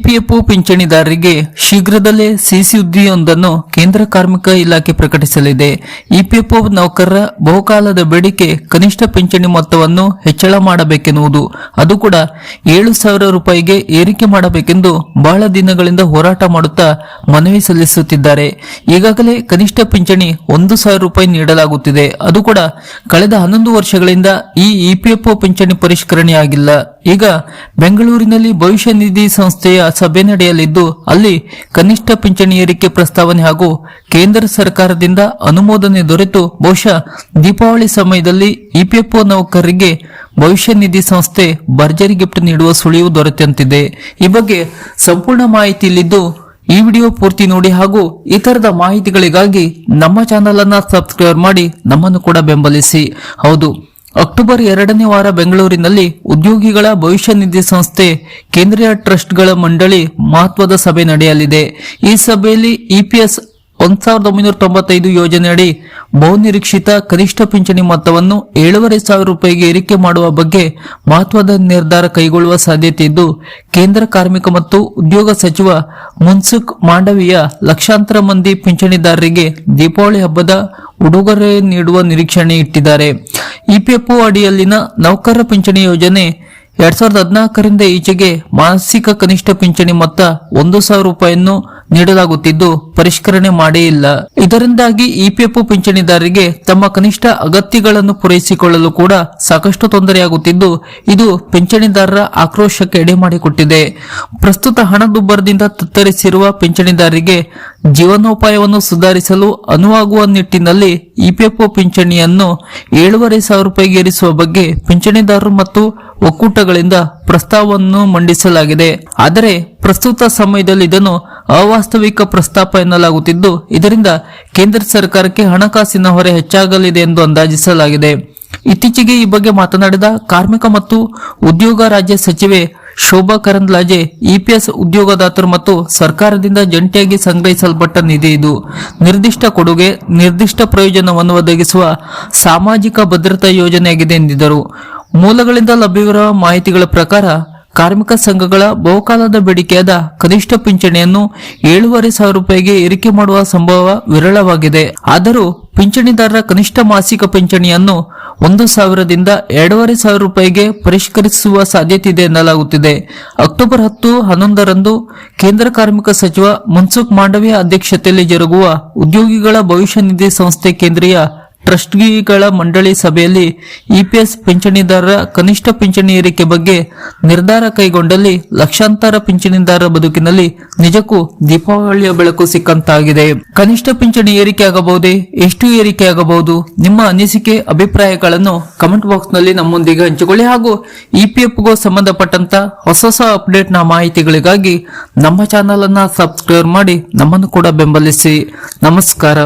EPFO ಪಿಂಚಣಿದಾರರಿಗೆ ಶೀಘ್ರದಲ್ಲೇ CC ಸುದ್ದಿಯೊಂದನ್ನು ಕೇಂದ್ರ ಕಾರ್ಮಿಕ ಇಲಾಖೆ ಪ್ರಕಟಿಸಲಿದೆ. ಇಪಿಎಫ್ಒ ನೌಕರರ ಬಹುಕಾಲದ ಬೇಡಿಕೆ ಕನಿಷ್ಠ ಪಿಂಚಣಿ ಮೊತ್ತವನ್ನು ಹೆಚ್ಚಳ ಮಾಡಬೇಕೆನ್ನುವುದು. ಅದು ಕೂಡ ಏಳು ಸಾವಿರ ರೂಪಾಯಿಗೆ ಏರಿಕೆ ಮಾಡಬೇಕೆಂದು ಬಹಳ ದಿನಗಳಿಂದ ಹೋರಾಟ ಮಾಡುತ್ತಾ ಮನವಿ ಸಲ್ಲಿಸುತ್ತಿದ್ದಾರೆ. ಈಗಾಗಲೇ ಕನಿಷ್ಠ ಪಿಂಚಣಿ ಒಂದು ಸಾವಿರ ರೂಪಾಯಿ ನೀಡಲಾಗುತ್ತಿದೆ. ಅದು ಕೂಡ ಕಳೆದ ಹನ್ನೊಂದು ವರ್ಷಗಳಿಂದ ಈ ಇಪಿಎಫ್ಒ ಪಿಂಚಣಿ ಪರಿಷ್ಕರಣೆಯಾಗಿಲ್ಲ. ಈಗ ಬೆಂಗಳೂರಿನಲ್ಲಿ ಭವಿಷ್ಯ ನಿಧಿ ಸಂಸ್ಥೆಯ ಸಭೆ ನಡೆಯಲಿದ್ದು, ಅಲ್ಲಿ ಕನಿಷ್ಠ ಪಿಂಚಣಿ ಏರಿಕೆ ಪ್ರಸ್ತಾವನೆ ಹಾಗೂ ಕೇಂದ್ರ ಸರ್ಕಾರದಿಂದ ಅನುಮೋದನೆ ದೊರೆತು. ಬಹುಶಃ ದೀಪಾವಳಿ ಸಮಯದಲ್ಲಿ ಇಪಿಎಫ್ಒ ನೌಕರರಿಗೆ ಭವಿಷ್ಯ ನಿಧಿ ಸಂಸ್ಥೆ ಭರ್ಜರಿ ಗಿಫ್ಟ್ ನೀಡುವ ಸುಳಿವು ದೊರೆತಂತಿದೆ. ಈ ಬಗ್ಗೆ ಸಂಪೂರ್ಣ ಮಾಹಿತಿ ಇಲ್ಲಿದ್ದು, ಈ ವಿಡಿಯೋ ಪೂರ್ತಿ ನೋಡಿ ಹಾಗೂ ಇತರದ ತರದ ಮಾಹಿತಿಗಳಿಗಾಗಿ ನಮ್ಮ ಚಾನೆಲ್ ಅನ್ನ ಸಬ್ಸ್ಕ್ರೈಬ್ ಮಾಡಿ ನಮ್ಮನ್ನು ಕೂಡ ಬೆಂಬಲಿಸಿ. ಹೌದು. ಅಕ್ಟೋಬರ್ ಎರಡನೇ ವಾರ ಬೆಂಗಳೂರಿನಲ್ಲಿ ಉದ್ಯೋಗಿಗಳ ಭವಿಷ್ಯ ನಿಧಿ ಸಂಸ್ಥೆ, ಕೇಂದ್ರೀಯ ಟ್ರಸ್ಟ್ಗಳ ಮಂಡಳಿ ಮಹತ್ವದ ಸಭೆ ನಡೆಯಲಿದೆ. ಈ ಸಭೆಯಲ್ಲಿ ಇಪಿಎಸ್ ಒಂದ್ ಸಾವಿರದ ಒಂಬೈನೂರ ತೊಂಬತ್ತೈದು ಯೋಜನೆಯಡಿ ಬಹುನಿರೀಕ್ಷಿತ ಕನಿಷ್ಠ ಪಿಂಚಣಿ ಮೊತ್ತವನ್ನು ಏಳೂವರೆ ಸಾವಿರ ರೂಪಾಯಿಗೆ ಏರಿಕೆ ಮಾಡುವ ಬಗ್ಗೆ ಮಹತ್ವದ ನಿರ್ಧಾರ ಕೈಗೊಳ್ಳುವ ಸಾಧ್ಯತೆ ಇದ್ದು, ಕೇಂದ್ರ ಕಾರ್ಮಿಕ ಮತ್ತು ಉದ್ಯೋಗ ಸಚಿವ ಮುನ್ಸುಖ್ ಮಾಂಡವಿಯ ಲಕ್ಷಾಂತರ ಮಂದಿ ಪಿಂಚಣಿದಾರರಿಗೆ ದೀಪಾವಳಿ ಹಬ್ಬದ ಉಡುಗೊರೆ ನೀಡುವ ನಿರೀಕ್ಷಣೆ ಇಟ್ಟಿದ್ದಾರೆ. ಇಪಿಎಫ್ಒ ಅಡಿಯಲ್ಲಿನ ನೌಕರರ ಪಿಂಚಣಿ ಯೋಜನೆ ಎರಡ್ ಸಾವಿರದ ಹದಿನಾಲ್ಕರಿಂದ ಈಚೆಗೆ ಮಾಸಿಕ ಕನಿಷ್ಠ ಪಿಂಚಣಿ ಮೊತ್ತ ಒಂದು ಸಾವಿರ ರೂಪಾಯಿಯನ್ನು ನೀಡಲಾಗುತ್ತಿದ್ದು, ಪರಿಷ್ಕರಣೆ ಮಾಡೇ ಇಲ್ಲ. ಇದರಿಂದಾಗಿ ಇಪಿಎಫ್ ಪಿಂಚಣಿದಾರರಿಗೆ ತಮ್ಮ ಕನಿಷ್ಠ ಅಗತ್ಯಗಳನ್ನು ಪೂರೈಸಿಕೊಳ್ಳಲು ಕೂಡ ಸಾಕಷ್ಟು ತೊಂದರೆಯಾಗುತ್ತಿದ್ದು, ಇದು ಪಿಂಚಣಿದಾರರ ಆಕ್ರೋಶಕ್ಕೆ ಎಡೆ ಮಾಡಿಕೊಟ್ಟಿದೆ. ಪ್ರಸ್ತುತ ಹಣದುಬ್ಬರದಿಂದ ತತ್ತರಿಸಿರುವ ಪಿಂಚಣಿದಾರರಿಗೆ ಜೀವನೋಪಾಯವನ್ನು ಸುಧಾರಿಸಲು ಅನುವಾಗುವ ನಿಟ್ಟಿನಲ್ಲಿ ಇಪಿಎಫ್ಒ ಪಿಂಚಣಿಯನ್ನು ಏಳೂವರೆ ಸಾವಿರ ರೂಪಾಯಿಗೆ ಏರಿಸುವ ಬಗ್ಗೆ ಪಿಂಚಣಿದಾರರು ಮತ್ತು ಒಕ್ಕೂಟಗಳಿಂದ ಪ್ರಸ್ತಾವವನ್ನು ಮಂಡಿಸಲಾಗಿದೆ. ಆದರೆ, ಪ್ರಸ್ತುತ ಸಮಯದಲ್ಲಿ ಇದನ್ನು ಅವಾಸ್ತವಿಕ ಪ್ರಸ್ತಾಪ ಎನ್ನಲಾಗುತ್ತಿದ್ದು, ಇದರಿಂದ ಕೇಂದ್ರ ಸರ್ಕಾರಕ್ಕೆ ಹಣಕಾಸಿನ ಹೊರೆ ಹೆಚ್ಚಾಗಲಿದೆ ಎಂದು ಅಂದಾಜಿಸಲಾಗಿದೆ. ಇತ್ತೀಚೆಗೆ ಈ ಬಗ್ಗೆ ಮಾತನಾಡಿದ ಕಾರ್ಮಿಕ ಮತ್ತು ಉದ್ಯೋಗ ರಾಜ್ಯ ಸಚಿವೆ ಶೋಭಾ ಕರಂದ್ಲಾಜೆ ಇಪಿಎಸ್ ಉದ್ಯೋಗದಾತರು ಮತ್ತು ಸರ್ಕಾರದಿಂದ ಜಂಟಿಯಾಗಿ ಸಂಗ್ರಹಿಸಲ್ಪಟ್ಟ ನಿಧಿ ಇದು. ನಿರ್ದಿಷ್ಟ ಕೊಡುಗೆ, ನಿರ್ದಿಷ್ಟ ಪ್ರಯೋಜನವನ್ನು ಒದಗಿಸುವ ಸಾಮಾಜಿಕ ಭದ್ರತಾ ಯೋಜನೆಯಾಗಿದೆ ಎಂದಿದ್ದರು. ಮೂಲಗಳಿಂದ ಲಭ್ಯವಿರುವ ಮಾಹಿತಿಗಳ ಪ್ರಕಾರ ಕಾರ್ಮಿಕ ಸಂಘಗಳ ಬಹುಕಾಲದ ಬೇಡಿಕೆಯಾದ ಕನಿಷ್ಠ ಪಿಂಚಣಿಯನ್ನು ಏಳೂವರೆ ಸಾವಿರ ರೂಪಾಯಿಗೆ ಏರಿಕೆ ಮಾಡುವ ಸಂಭವ ವಿರಳವಾಗಿದೆ. ಆದರೂ ಪಿಂಚಣಿದಾರರ ಕನಿಷ್ಠ ಮಾಸಿಕ ಪಿಂಚಣಿಯನ್ನು ಒಂದು ಸಾವಿರದಿಂದ ಎರಡೂವರೆ ಸಾವಿರ ರೂಪಾಯಿಗೆ ಪರಿಷ್ಕರಿಸುವ ಸಾಧ್ಯತೆ ಇದೆ ಎನ್ನಲಾಗುತ್ತಿದೆ. ಅಕ್ಟೋಬರ್ ಹತ್ತು, ಹನ್ನೊಂದರಂದು ಕೇಂದ್ರ ಕಾರ್ಮಿಕ ಸಚಿವ ಮನ್ಸುಖ್ ಮಾಂಡವಿಯ ಅಧ್ಯಕ್ಷತೆಯಲ್ಲಿ ಜರುಗುವ ಉದ್ಯೋಗಿಗಳ ಭವಿಷ್ಯ ನಿಧಿ ಸಂಸ್ಥೆ ಕೇಂದ್ರೀಯ ಟ್ರಸ್ಟಿಗಳ ಮಂಡಳಿ ಸಭೆಯಲ್ಲಿ ಇಪಿಎಸ್ ಪಿಂಚಣಿದಾರರ ಕನಿಷ್ಠ ಪಿಂಚಣಿ ಏರಿಕೆ ಬಗ್ಗೆ ನಿರ್ಧಾರ ಕೈಗೊಂಡಲ್ಲಿ ಲಕ್ಷಾಂತರ ಪಿಂಚಣಿದಾರರ ಬದುಕಿನಲ್ಲಿ ನಿಜಕ್ಕೂ ದೀಪಾವಳಿಯ ಬೆಳಕು ಸಿಕ್ಕಂತಾಗಿದೆ. ಕನಿಷ್ಠ ಪಿಂಚಣಿ ಏರಿಕೆ ಆಗಬಹುದೇ? ಎಷ್ಟು ಏರಿಕೆ ಆಗಬಹುದು? ನಿಮ್ಮ ಅನಿಸಿಕೆ, ಅಭಿಪ್ರಾಯಗಳನ್ನು ಕಮೆಂಟ್ ಬಾಕ್ಸ್ನಲ್ಲಿ ನಮ್ಮೊಂದಿಗೆ ಹಂಚಿಕೊಳ್ಳಿ ಹಾಗೂ ಇಪಿಎಫ್ಗೂ ಸಂಬಂಧಪಟ್ಟಂತ ಹೊಸ ಹೊಸ ಅಪ್ಡೇಟ್ನ ಮಾಹಿತಿಗಳಿಗಾಗಿ ನಮ್ಮ ಚಾನೆಲ್ ಅನ್ನ ಸಬ್ಸ್ಕ್ರೈಬ್ ಮಾಡಿ ನಮ್ಮನ್ನು ಕೂಡ ಬೆಂಬಲಿಸಿ. ನಮಸ್ಕಾರ.